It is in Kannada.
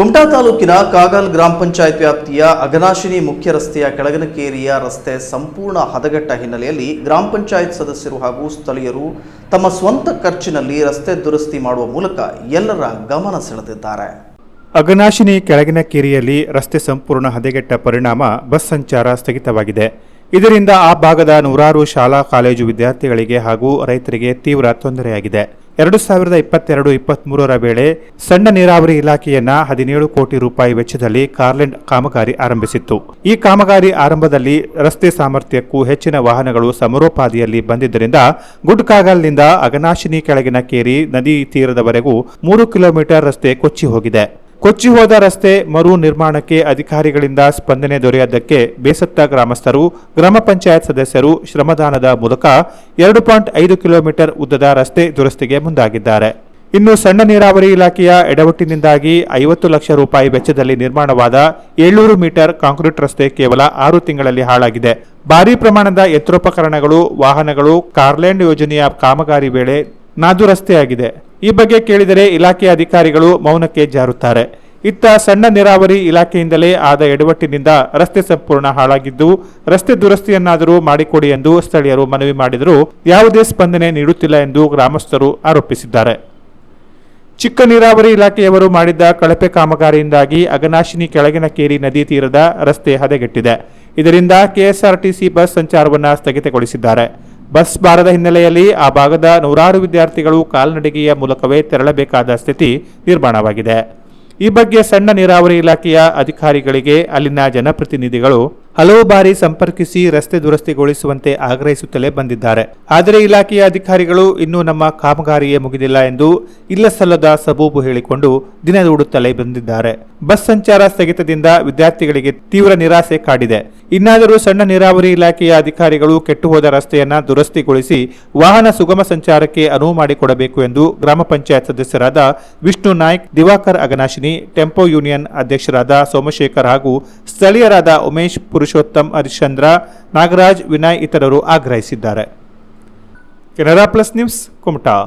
ಕುಮಟಾ ತಾಲೂಕಿನ ಕಾಗಲ್ ಗ್ರಾಮ ಪಂಚಾಯತ್ ವ್ಯಾಪ್ತಿಯ ಅಘನಾಶಿನಿ ಮುಖ್ಯ ರಸ್ತೆಯ ಕೆಳಗನಕೇರಿಯ ರಸ್ತೆ ಸಂಪೂರ್ಣ ಹದಗೆಟ್ಟ ಹಿನ್ನೆಲೆಯಲ್ಲಿ ಗ್ರಾಮ ಪಂಚಾಯತ್ ಸದಸ್ಯರು ಹಾಗೂ ಸ್ಥಳೀಯರು ತಮ್ಮ ಸ್ವಂತ ಖರ್ಚಿನಲ್ಲಿ ರಸ್ತೆ ದುರಸ್ತಿ ಮಾಡುವ ಮೂಲಕ ಎಲ್ಲರ ಗಮನ ಸೆಳೆದಿದ್ದಾರೆ. ಅಘನಾಶಿನಿ ಕೆಳಗಿನ ಕೇರಿಯಲ್ಲಿ ರಸ್ತೆ ಸಂಪೂರ್ಣ ಹದಗೆಟ್ಟ ಪರಿಣಾಮ ಬಸ್ ಸಂಚಾರ ಸ್ಥಗಿತವಾಗಿದೆ. ಇದರಿಂದ ಆ ಭಾಗದ ನೂರಾರು ಶಾಲಾ, ಕಾಲೇಜು ವಿದ್ಯಾರ್ಥಿಗಳಿಗೆ ಹಾಗೂ ರೈತರಿಗೆ ತೀವ್ರ ತೊಂದರೆಯಾಗಿದೆ. ಎರಡು ಸಾವಿರದ ಇಪ್ಪತ್ತೆರಡು ಇಪ್ಪತ್ಮೂರರ ವೇಳೆ ಸಣ್ಣ ನೀರಾವರಿ ಇಲಾಖೆಯನ್ನ ಹದಿನೇಳು ಕೋಟಿ ರೂಪಾಯಿ ವೆಚ್ಚದಲ್ಲಿ ಕಾರ್ಲೆಂಡ್ ಕಾಮಗಾರಿ ಆರಂಭಿಸಿತ್ತು. ಈ ಕಾಮಗಾರಿ ಆರಂಭದಲ್ಲಿ ರಸ್ತೆ ಸಾಮರ್ಥ್ಯಕ್ಕೂ ಹೆಚ್ಚಿನ ವಾಹನಗಳು ಸಮರೋಪಾದಿಯಲ್ಲಿ ಬಂದಿದ್ದರಿಂದ ಗುಡ್ಕಾಗಲ್ನಿಂದ ಅಗನಾಶಿನಿ ಕೆಳಗಿನ ಕೇರಿ ನದಿ ತೀರದವರೆಗೂ ಮೂರು ಕಿಲೋಮೀಟರ್ ರಸ್ತೆ ಕೊಚ್ಚಿ ಹೋಗಿದೆ. ಕೊಚ್ಚಿ ಹೋದ ರಸ್ತೆ ಮರು ನಿರ್ಮಾಣಕ್ಕೆ ಅಧಿಕಾರಿಗಳಿಂದ ಸ್ಪಂದನೆ ದೊರೆಯದಕ್ಕೆ ಬೇಸತ್ತ ಗ್ರಾಮಸ್ಥರು, ಗ್ರಾಮ ಪಂಚಾಯತ್ ಸದಸ್ಯರು ಶ್ರಮದಾನದ ಮೂಲಕ ಎರಡು ಪಾಯಿಂಟ್ ಐದು ಕಿಲೋಮೀಟರ್ ಉದ್ದದ ರಸ್ತೆ ದುರಸ್ತಿಗೆ ಮುಂದಾಗಿದ್ದಾರೆ. ಇನ್ನು ಸಣ್ಣ ನೀರಾವರಿ ಇಲಾಖೆಯ ಎಡವಟ್ಟಿನಿಂದಾಗಿ ಐವತ್ತು ಲಕ್ಷ ರೂಪಾಯಿ ವೆಚ್ಚದಲ್ಲಿ ನಿರ್ಮಾಣವಾದ ಏಳ್ನೂರು ಮೀಟರ್ ಕಾಂಕ್ರೀಟ್ ರಸ್ತೆ ಕೇವಲ ಆರು ತಿಂಗಳಲ್ಲಿ ಹಾಳಾಗಿದೆ. ಭಾರೀ ಪ್ರಮಾಣದ ಯಂತ್ರೋಪಕರಣಗಳು, ವಾಹನಗಳು, ಕಾರ್ಲ್ಯಾಂಡ್ ಯೋಜನೆಯ ಕಾಮಗಾರಿ ವೇಳೆ ನಾದು ರಸ್ತೆಯಾಗಿದೆ ಈ ಬಗ್ಗೆ ಕೇಳಿದರೆ ಇಲಾಖೆಯ ಅಧಿಕಾರಿಗಳು ಮೌನಕ್ಕೆ ಜಾರುತ್ತಾರೆ. ಇತ್ತ ಸಣ್ಣ ನೀರಾವರಿ ಇಲಾಖೆಯಿಂದಲೇ ಆದ ಎಡವಟ್ಟಿನಿಂದ ರಸ್ತೆ ಸಂಪೂರ್ಣ ಹಾಳಾಗಿದ್ದು, ರಸ್ತೆ ದುರಸ್ತಿಯನ್ನಾದರೂ ಮಾಡಿಕೊಡಿ ಎಂದು ಸ್ಥಳೀಯರು ಮನವಿ ಮಾಡಿದರೂ ಯಾವುದೇ ಸ್ಪಂದನೆ ನೀಡುತ್ತಿಲ್ಲ ಎಂದು ಗ್ರಾಮಸ್ಥರು ಆರೋಪಿಸಿದ್ದಾರೆ. ಚಿಕ್ಕ ನೀರಾವರಿ ಇಲಾಖೆಯವರು ಮಾಡಿದ್ದ ಕಳಪೆ ಕಾಮಗಾರಿಯಿಂದಾಗಿ ಅಗನಾಶಿನಿ ಕೆಳಗಿನ ಕೇರಿ ನದಿ ತೀರದ ರಸ್ತೆ ಹದಗೆಟ್ಟಿದೆ. ಇದರಿಂದ ಕೆಎಸ್ಆರ್ಟಿಸಿ ಬಸ್ ಸಂಚಾರವನ್ನು ಸ್ಥಗಿತಗೊಳಿಸಿದ್ದಾರೆ. ಬಸ್ ಬಾರದ ಹಿನ್ನೆಲೆಯಲ್ಲಿ ಆ ಭಾಗದ ನೂರಾರು ವಿದ್ಯಾರ್ಥಿಗಳು ಕಾಲ್ನಡಿಗೆಯ ಮೂಲಕವೇ ತೆರಳಬೇಕಾದ ಸ್ಥಿತಿ ನಿರ್ಮಾಣವಾಗಿದೆ. ಈ ಬಗ್ಗೆ ಸಣ್ಣ ನೀರಾವರಿ ಇಲಾಖೆಯ ಅಧಿಕಾರಿಗಳಿಗೆ ಅಲ್ಲಿನ ಜನಪ್ರತಿನಿಧಿಗಳು ಹಲವು ಬಾರಿ ಸಂಪರ್ಕಿಸಿ ರಸ್ತೆ ದುರಸ್ತಿಗೊಳಿಸುವಂತೆ ಆಗ್ರಹಿಸುತ್ತಲೇ ಬಂದಿದ್ದಾರೆ. ಆದರೆ ಇಲಾಖೆಯ ಅಧಿಕಾರಿಗಳು ಇನ್ನೂ ನಮ್ಮ ಕಾಮಗಾರಿಯೇ ಮುಗಿದಿಲ್ಲ ಎಂದು ಇಲ್ಲಸಲ್ಲದ ಸಬೂಬು ಹೇಳಿಕೊಂಡು ದಿನದೂಡುತ್ತಲೇ ಬಂದಿದ್ದಾರೆ. ಬಸ್ ಸಂಚಾರ ಸ್ಥಗಿತದಿಂದ ವಿದ್ಯಾರ್ಥಿಗಳಿಗೆ ತೀವ್ರ ನಿರಾಸೆ ಕಾಡಿದೆ. ಇನ್ನಾದರೂ ಸಣ್ಣ ನೀರಾವರಿ ಇಲಾಖೆಯ ಅಧಿಕಾರಿಗಳು ಕೆಟ್ಟುಹೋದ ರಸ್ತೆಯನ್ನು ದುರಸ್ತಿಗೊಳಿಸಿ ವಾಹನ ಸುಗಮ ಸಂಚಾರಕ್ಕೆ ಅನುವು ಮಾಡಿಕೊಡಬೇಕು ಎಂದು ಗ್ರಾಮ ಪಂಚಾಯತ್ ಸದಸ್ಯರಾದ ವಿಷ್ಣು ನಾಯ್ಕ್, ದಿವಾಕರ್ ಅಗನಾಶಿನಿ, ಟೆಂಪೋ ಯೂನಿಯನ್ ಅಧ್ಯಕ್ಷರಾದ ಸೋಮಶೇಖರ್ ಹಾಗೂ ಸ್ಥಳೀಯರಾದ ಉಮೇಶ್, ಪುರುಷೋತ್ತಮ್, ಹರಿಶ್ಚಂದ್ರ, ನಾಗರಾಜ್, ವಿನಯ್ ಇತರರು ಆಗ್ರಹಿಸಿದ್ದಾರೆ. Canara plus news, Kumta.